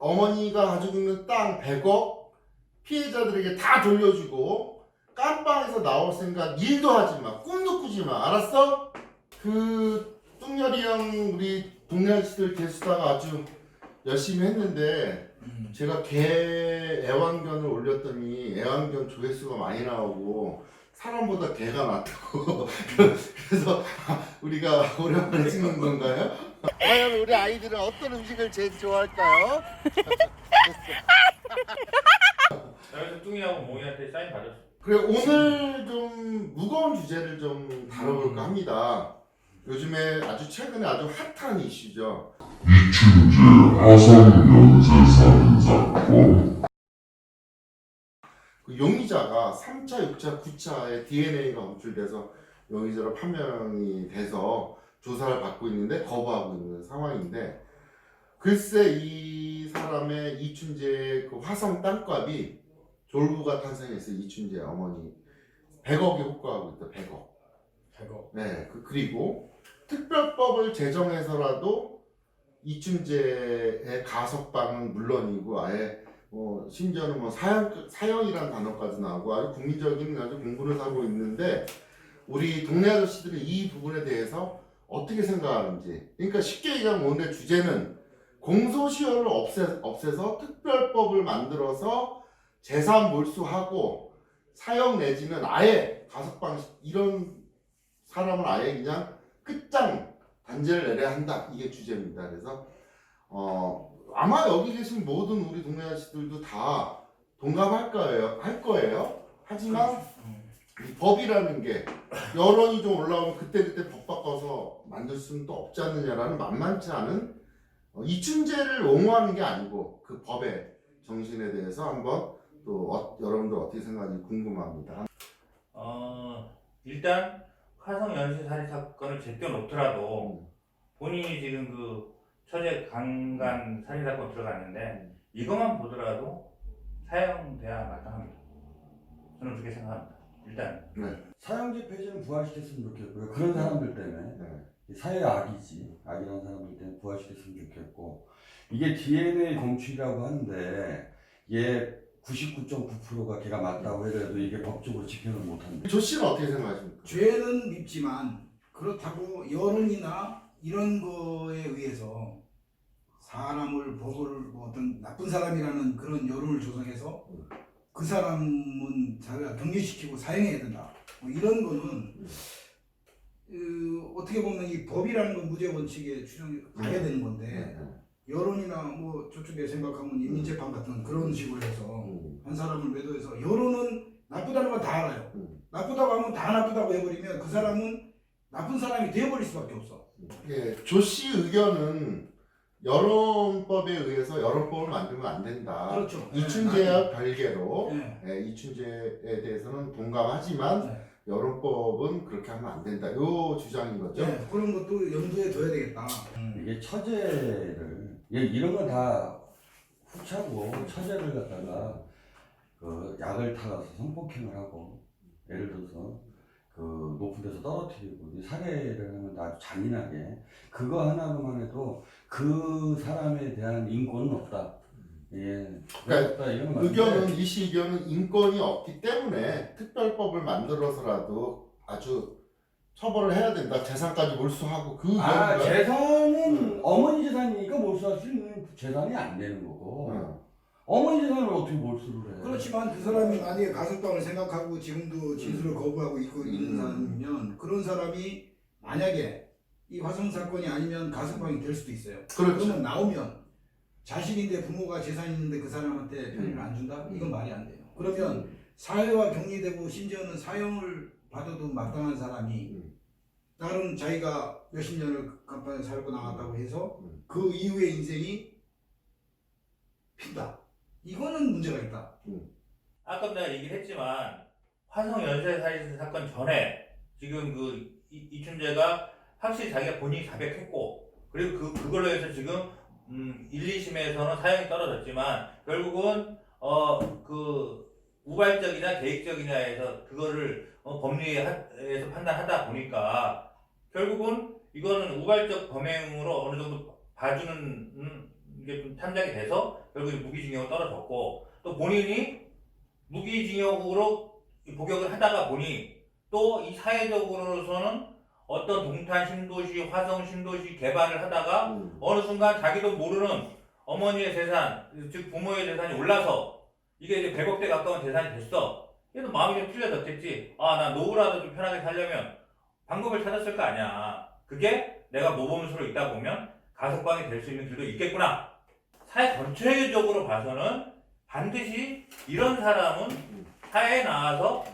어머니가 가지고 있는 땅 100억 피해자들에게 다 돌려주고 깜빵에서 나올 생각 일도 하지 마. 꿈도 꾸지 마. 알았어? 그 뚱열이 형 우리 동네 아저씨들 개수다가 아주 열심히 했는데 음. 제가 개 애완견을 올렸더니 애완견 조회수가 많이 나오고 사람보다 개가 낫다고 그래서 우리가 오랜만에 찍는 건가요? 과연 우리 아이들은 어떤 음식을 제일 좋아할까요? 그래서 뚱이하고 몽이한테 사인 받았어. 그래 오늘 좀 무거운 주제를 좀 다뤄볼까 합니다. 요즘에 아주 최근에 아주 핫한 이슈죠. 이춘재 화성 연쇄 살인 사건 그 용의자가 3차, 6차, 9차에 DNA가 검출돼서 용의자로 판명이 돼서 조사를 받고 있는데 거부하고 있는 상황인데 글쎄 이 사람의 이춘재의 그 화성 땅값이 졸부가 탄생해서 이춘재 어머니. 100억에 호가하고 있다. 100억. 제거. 네, 그, 그리고 특별법을 제정해서라도 이춘재의 가석방은 물론이고 아예 뭐 심지어는 뭐 사형 사형이란 단어까지 나오고 아주 국민적인 아주 공분을 사고 있는데 우리 동네 아저씨들이 이 부분에 대해서 어떻게 생각하는지 그러니까 쉽게 얘기하면 오늘 주제는 공소시효를 없애, 없애서 특별법을 만들어서 재산 몰수하고 사형 내지는 아예 가석방 이런 사람을 아예 그냥 끝장 단죄를 내려야 한다 이게 주제입니다. 그래서 어 아마 여기 계신 모든 우리 동네 아저씨들도 다 동감할 거예요. 할 거예요. 하지만 이 법이라는 게 여론이 좀 올라오면 그때그때 법 바꿔서 만들 수는 또 없지 않느냐라는 만만치 않은 어, 이춘재를 옹호하는 게 아니고 그 법의 정신에 대해서 한번 또 어, 여러분들 어떻게 생각하는지 궁금합니다. 어 일단 화성 연쇄 살인 사건을 제껴 놓더라도 본인이 지금 그 처제 강간 살인 사건 들어갔는데 이것만 보더라도 사형돼야 마땅합니다. 저는 그렇게 생각합니다. 일단 사형제 폐지는 부활시켰으면 좋겠고요. 그런 사람들 때문에 네. 사회 악이지 악이라는 사람들 때문에 부활시켰으면 좋겠고 이게 DNA 검출이라고 하는데 얘 99.9%가 걔가 맞다고 해도 이게 법적으로 집행을 못한다. 조 씨는 어떻게 생각하십니까? 죄는 밉지만 그렇다고 여론이나 이런 거에 의해서 사람을 법을 뭐 어떤 나쁜 사람이라는 그런 여론을 조성해서 그 사람은 자기가 격리시키고 사형해야 된다. 뭐 이런 거는 그 어떻게 보면 이 법이라는 건 무죄 원칙에 추정해 가야 되는 건데 네. 여론이나 뭐 저쪽에 생각하면 인민재판 같은 그런 식으로 해서 음. 한 사람을 매도해서 여론은 나쁘다는 건 다 알아요. 음. 나쁘다고 하면 다 나쁘다고 해버리면 그 사람은 나쁜 사람이 되어버릴 수밖에 없어. 예, 조씨 의견은 여론법에 의해서 여론법을 만들면 안 된다. 그렇죠. 이춘재와 별개로 네. 예, 이춘재에 대해서는 동감하지만 네. 여론법은 그렇게 하면 안 된다. 요 주장인 거죠. 네, 그런 것도 염두에 둬야 되겠다. 이게 처제를 얘 이런 건 다 후차고 처제를 갖다가 그 약을 타서 성폭행을 하고 예를 들어서 그 높은 데서 떨어뜨리고 이 살해를 하면 아주 잔인하게 그거 하나로만 해도 그 사람에 대한 인권은 없다. 예, 그러니까 없다 의견은 이씨 의견은 인권이 없기 때문에 특별법을 만들어서라도 아주 처벌을 해야 된다. 재산까지 몰수하고 그 아 재산은 어머니 재산이니까 몰수할 수 있는 재산이 안 되는 거고 응. 어머니 재산을 어떻게 몰수를 해? 그렇지만 그 사람이 만약에 가석방을 생각하고 지금도 진술을 거부하고 있고 있는 음. 사람이면 그런 사람이 만약에 이 화성 사건이 아니면 가석방이 될 수도 있어요. 그렇죠. 그러면 나오면 자식인데 부모가 재산 있는데 그 사람한테 편의를 음. 안 준다? 이건 말이 안 돼요. 그러면 사회와 격리되고 심지어는 사형을 받아도 마땅한 사람이 음. 다른 자기가 몇십 년을 간판에 살고 나왔다고 해서 음. 그 이후의 인생이 핀다. 이거는 문제가 있다. 아까 내가 얘기를 했지만 화성 연쇄 살인 사건 전에 지금 그 이- 이춘재가 확실히 자기가 본인이 자백했고 그리고 그 그걸로 해서 지금 음 1, 2심에서는 사형이 떨어졌지만 결국은 어 그 우발적이냐 계획적이냐에서 그거를 어, 법리에서 판단하다 보니까 결국은 이거는 우발적 범행으로 어느 정도 봐주는 음, 이게 좀 참작이 돼서 결국 무기징역으로 떨어졌고 또 본인이 무기징역으로 이 복역을 하다가 보니 또 이 사회적으로서는 어떤 동탄 신도시, 화성 신도시 개발을 하다가 음. 어느 순간 자기도 모르는 어머니의 재산, 즉 부모의 재산이 올라서 이게 이제 100억대 가까운 재산이 됐어. 얘도 마음이 좀 풀려졌겠지. 아, 나 노후라도 좀 편하게 살려면 방법을 찾았을 거 아니야. 그게 내가 모범수로 있다 보면 가석방이 될 수 있는 길도 있겠구나. 사회 전체적으로 봐서는 반드시 이런 사람은 사회에 나와서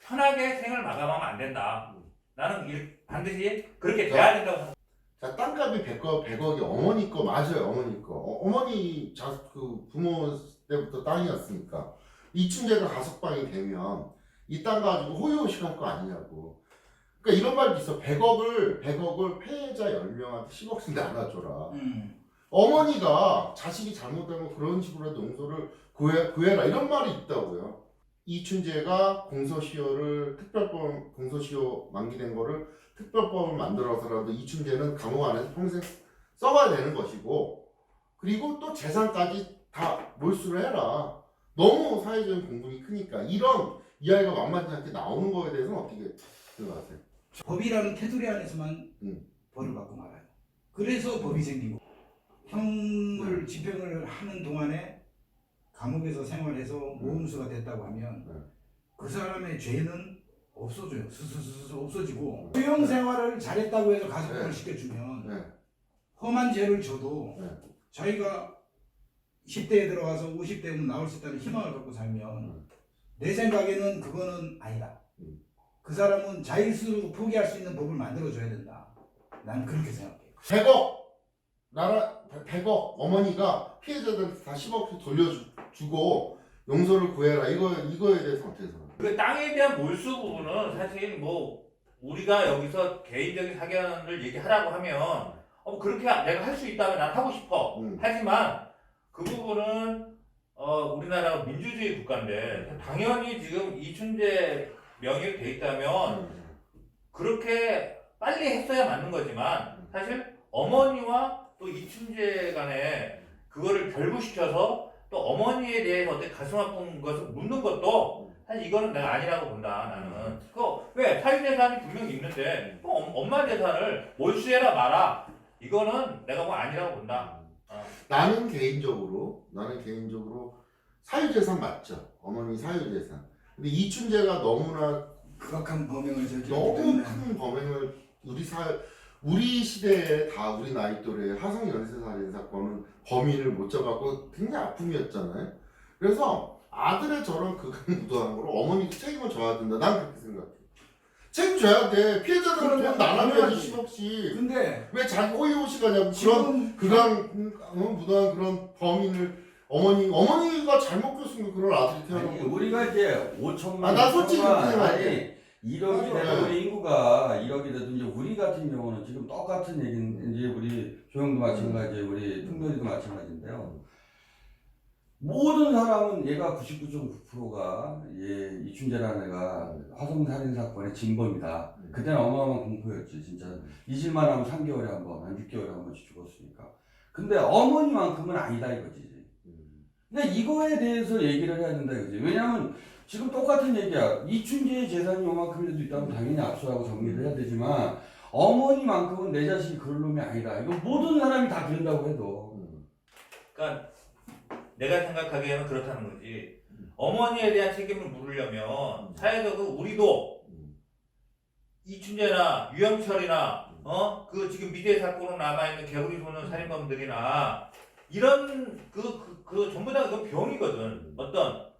편하게 생을 마감하면 안 된다. 나는 일- 반드시 그렇게 돼야 된다고 생각해. 자, 땅값이 100억, 100억이 어머니 거 맞아요, 어머니 거. 어, 머니 자, 그 부모 때부터 땅이었으니까. 이춘재가 가석방이 되면 이 땅 가지고 호요시할 거 아니냐고. 그러니까 이런 말도 있어. 100억을, 100억을 피해자 10명한테 10억씩 나눠줘라. 음. 어머니가 자식이 잘못하면 그런 식으로 용서를 구해, 구해라. 이런 말이 있다고요. 이춘재가 공소시효를 특별법 공소시효 만기된 거를 특별법을 만들어서라도 이춘재는 감옥 안에서 평생 써봐야 되는 것이고 그리고 또 재산까지 다 몰수를 해라. 너무 사회적인 공분이 크니까 이런 이야기가 만만치 않게 나오는 거에 대해서는 어떻게 생각하세요? 법이라는 테두리 안에서만 음. 벌을 받고 말아요. 그래서 법이 생기고 형을 집행을 하는 동안에 감옥에서 생활해서 모험수가 됐다고 하면 네. 그 사람의 죄는 없어져요. 스스스스 없어지고 수용 생활을 잘했다고 해서 가석방을 네. 시켜주면 네. 험한 죄를 네. 자기가 10대에 들어가서 50대 되면 나올 수 있다는 희망을 갖고 살면 내 생각에는 그거는 아니다. 음. 그 사람은 자일수로 포기할 수 있는 법을 만들어줘야 된다. 나는 그렇게 생각해요. 100억 나라 100억 어머니가 피해자들한테 다 10억씩 돌려주고 용서를 구해라 이거 이거에 대해서 어떻게 생각해요? 그 땅에 대한 몰수 부분은 사실 뭐 우리가 여기서 개인적인 사견을 얘기하라고 하면 어 그렇게 내가 할 수 있다면 난 하고 싶어. 음. 하지만 그 부분은 어 우리나라가 민주주의 국가인데 당연히 지금 이춘재 명의로 돼 있다면 그렇게 빨리 했어야 맞는 거지만 사실 어머니와 또 이춘재 간에 그거를 결부시켜서 또 어머니에 대해서 어떻게 가슴 아픈 것을 묻는 것도 사실 이거는 내가 아니라고 본다 나는. 그왜 사유재산이 분명히 있는데 그 엄- 엄마 재산을 몰수해라 마라. 이거는 내가 뭐 아니라고 본다. 어. 나는 개인적으로 나는 개인적으로 사유재산 맞죠? 어머니 사유재산. 근데 이춘재가 너무나 극악한 범행을 저지르기 너무 때문에. 큰 범행을 우리 사 우리 시대에 다 우리 나이 또래 화성 연쇄 살인 사건은 범인을 못 잡았고 굉장히 아픔이었잖아요. 그래서 아들의 저런 극한 무도한 걸 어머니도 책임을 져야 된다. 난 그렇게 생각해. 책임져야 돼. 피해자들은 돈 나눠야지 당연하지. 10억씩. 근데 왜 자기 호의호식 하냐고 그런 그간 음, 무도한 그런 범인을 어머니 어머니가 잘못 꼈으면 그런 아들이 태어난 거. 우리가 이제 5천만 아, 나 솔직히 그렇게 생각해. 아니 1억이 맞아. 돼도 우리 인구가 1억이 돼도 이제 우리 같은 경우는 지금 똑같은 얘기는 이제 우리 조영도 마찬가지 우리 풍렬이도 마찬가지인데요. 모든 사람은 얘가 99.9%가 얘 이춘재라는 애가 화성 살인 사건의 진범이다. 그때는 어마어마한 공포였지 진짜 잊을만 하면 3개월에 한 번, 한 6개월에 한 번씩 죽었으니까. 근데 어머니만큼은 아니다 이거지. 근데 이거에 대해서 얘기를 해야 된다 이거지. 왜냐면 지금 똑같은 얘기야. 이춘재의 재산이 요만큼이라도 있다면 당연히 압수하고 정리를 해야 되지만 어머니만큼은 내 자식이 그럴 놈이 아니다. 이거 모든 사람이 다 그런다고 해도. 음. 그러니까 내가 생각하기에는 그렇다는 거지 어머니에 대한 책임을 물으려면 사회적으로 우리도 음. 이춘재나 유영철이나 어 그 지금 미제 사건으로 남아 있는 개구리 소년 살인범들이나 이런 그, 그, 그 전부 다 그건 병이거든 어떤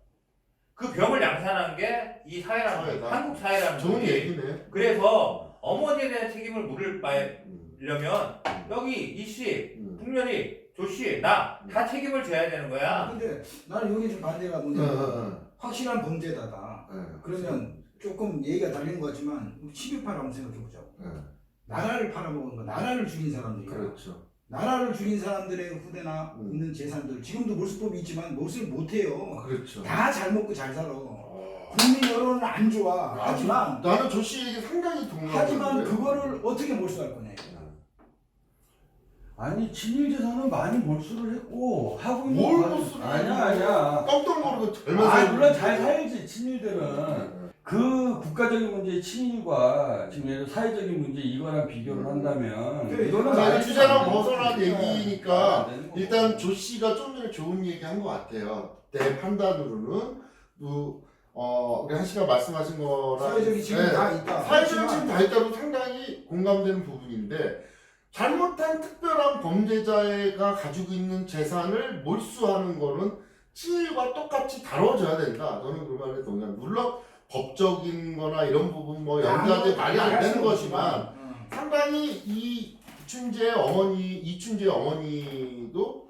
그 병을 양산한 게 이 사회라는 사회다. 한국 사회라는 좋은 거지 얘기네. 그래서 어머니에 대한 책임을 물을 음. 바려면 여기 이씨 음. 풍년이 조씨 나 다 책임을 져야 되는 거야 근데 나는 여기 좀 반대가 어, 뭐냐면 어, 확실한 범죄다다. 어. 네. 그러면 조금 얘기가 것 같지만 12파를 한번 생각해보자고. 네. 나라를 팔아먹은 거, 나라를 죽인 사람들이야. 그렇죠. 나라를 죽인 사람들의 후대나 음. 있는 재산들 지금도 몰수법이 있지만 몰수를 못해요. 그렇죠. 다 잘 먹고 잘 살아. 어. 국민 여론은 안 좋아. 아, 하지만 나는 조씨 얘기 상당히 동의하는데. 하지만 그거를 어떻게 몰수할 거냐. 이거야. 아니 친일 재산은 많이 몰수를 했고 하고 있는 뭘 거 몰수를 아니야? 아니야. 깜짝 모르고 젊은 아 물론 잘 살지 친일들은 그 국가적인 문제 친일과 지금 예를 들어 사회적인 문제 이거랑 비교를 한다면 그래, 이거는 자, 아예 이 주제랑 벗어난. 얘기니까 안 되는 거고. 일단 조 씨가 좀 전에 좋은 얘기 한 것 같아요. 내 판단으로는 그, 어, 우리 한 씨가 말씀하신 거랑 사회적인 지금 네. 다 있다. 사회적인 지금 다 있다고 상당히 공감되는 부분인데 잘못한 특별한 범죄자가 가지고 있는 재산을 몰수하는 거는 친일과 똑같이 다뤄져야 된다. 저는 그 말에 동의합니다. 물론 법적인 거나 이런 부분 뭐 연관돼 말이 안 되는 거지만 어. 상당히 이 이춘재 어머니 이춘재 어머니도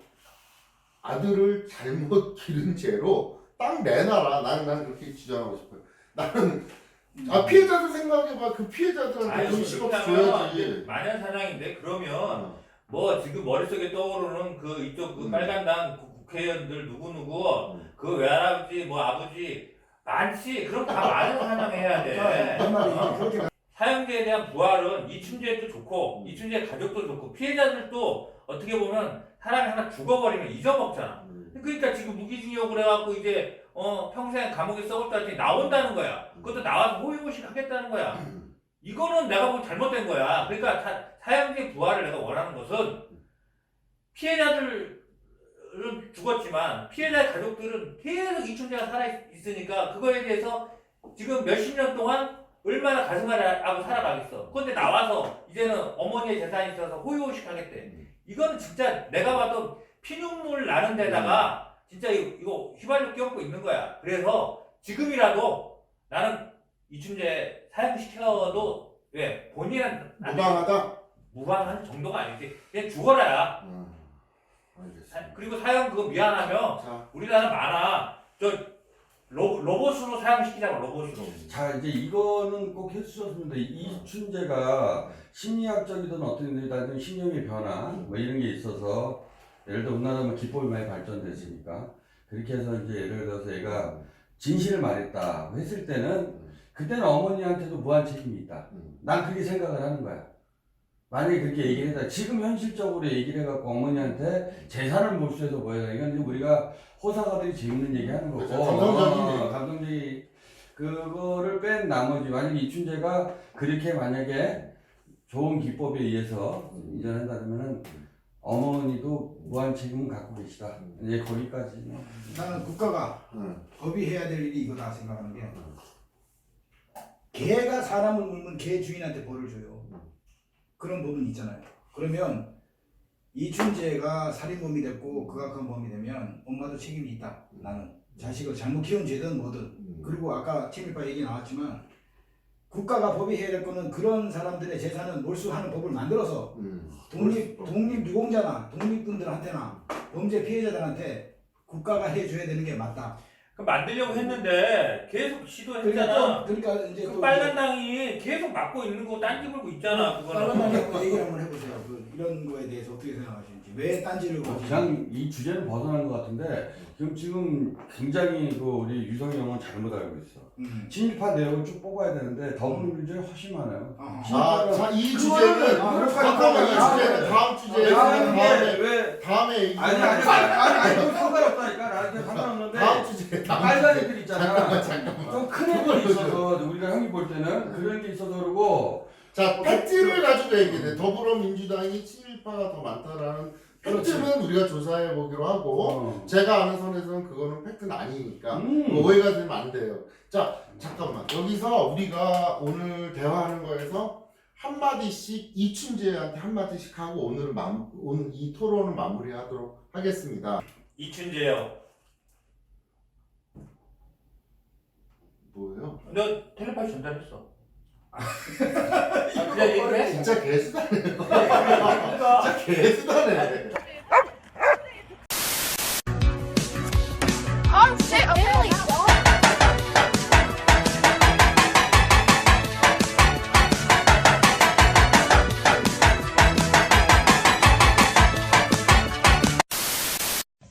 아들을 잘못 기른 죄로 딱 내놔라. 나는 난 그렇게 주장하고 싶어요. 나는 아 피해자들 생각해봐. 그 피해자들한테 아니 좀 줘야지. 마녀 사냥인데 그러면 어. 뭐 지금 머릿속에 떠오르는 그 이쪽 그 음. 빨간 당 국- 국회의원들 누구누구 음. 그 외할아버지 뭐 아버지 많지. 그럼 다 마녀 사냥해야 돼. 그 말이 그렇게 사형제에 대한 부활은 이춘재도 좋고 음. 이춘재 가족도 좋고 피해자들도 어떻게 보면 사람이 하나 죽어버리면 잊어먹잖아. 음. 그러니까 지금 무기징역을 해갖고 이제 어 평생 감옥에 썩을 때까지 나온다는 거야. 그것도 나와서 호의호식 하겠다는 거야. 이거는 내가 보기 잘못된 거야. 그러니까 사, 사형제 부활을 내가 원하는 것은 피해자들 은 죽었지만 피해자의 가족들은 계속 이춘재가 살아 있으니까 그거에 대해서 지금 몇십 년 동안 얼마나 가슴 아프고 살아가겠어. 그런데 나와서 이제는 어머니의 재산이 있어서 호의호식 하겠대. 이거는 진짜 내가 봐도 피눈물 나는 데다가 진짜 이거, 휘발유 껴안고 있는 거야. 그래서 지금이라도 나는 이춘재 사형시켜도 왜 본인은 안 무방하다. 무방한 정도가 아니지 그냥 죽어라야 음. 사- 알겠습니다. 그리고 사형 그거 미안하면 자, 우리나라 많아 저 로, 로봇으로 사형시키자고 로봇으로 자 이제 이거는 꼭 해주셨습니다. 이춘재가 심리학적이든 어떤 일이든 신경의 변화 뭐 이런 게 있어서 예를 들어 우리나라 뭐 기법이 많이 발전됐으니까 그렇게 해서 이제 예를 들어서 얘가 진실을 말했다 했을 때는 그때는 어머니한테도 무한 책임이 있다. 음. 난 그렇게 생각을 하는 거야. 만약에 그렇게 얘기를 했다. 지금 현실적으로 얘기를 해갖고 어머니한테 재산을 몰수해서 뭐 해야 이건 우리가 호사가들이 재밌는 얘기 하는 거고. 그렇죠. 감성적인 어, 얘기. 감성적인 그거를 뺀 나머지 만약에 이춘재가 그렇게 만약에 좋은 기법에 의해서 음. 이전한다면은 어머니도 무한 책임은 갖고 계시다. 음. 이제 거기까지. 나는 국가가 음. 법이 해야 될 일이 이거다 생각하는 게 개가 사람을 물면 개 주인한테 벌을 줘요. 그런 부분이 있잖아요. 그러면 이춘재가 살인범이 됐고 극악한 범이 되면 엄마도 책임이 있다. 나는 자식을 잘못 키운 죄든 뭐든 음. 그리고 아까 친일파 얘기 나왔지만 국가가 법이 해야 될 거는 그런 사람들의 재산은 몰수하는 법을 만들어서 음. 독립 독립 유공자나 독립군들한테나 범죄 피해자들한테 국가가 해줘야 되는 게 맞다. 그 만들려고 했는데 계속 시도했잖아 그러니까 또, 그러니까 이제 그 또 빨간 당이 계속 막고 있는 거 딴지 걸고 있잖아 빨간당이 그거는 한번 얘기를 한번 해보세요. 그 이런 거에 대해서 어떻게 생각하시는지 왜 딴지를 어, 걸지? 그냥 이 주제는 벗어난 것 같은데 지금 지금 굉장히 그 우리 유성이 형은 잘못 알고 있어. 음. 친일파 내용을 쭉 뽑아야 되는데 더불어민주당이 훨씬 많아요. 어. 아, 자, 이 주제는 아. 잠깐만 이 아, 주제는. 다음 주제에 왜 다음에 왜 다음에 아니 아니 아니 아니 아니 상관없다니까 나한테 상관없는데 다음 주제 다음 빨간 주제. 애들 있잖아. 잠깐만 잠깐만. 좀 큰 애들이 있어서 우리가 형이 볼 때는 그런 게 있어서 그러고 자 팩트를 가지고 얘기해. 더불어민주당이 친일파가 더 많다라는 팩트는 우리가 조사해 보기로 하고 어. 제가 아는 선에서는 그거는 팩트는 아니니까 음. 뭐 오해가 되면 안 돼요. 자 잠깐만 여기서 우리가 오늘 대화하는 거에서 한 마디씩 이춘재한테 한 마디씩 하고 오늘 마, 오늘 이 토론을 마무리하도록 하겠습니다. 이춘재요 뭐예요? 너 텔레파시 전달했어 아 그냥 얘기해? 진짜 개수다네. 진짜 개수다네.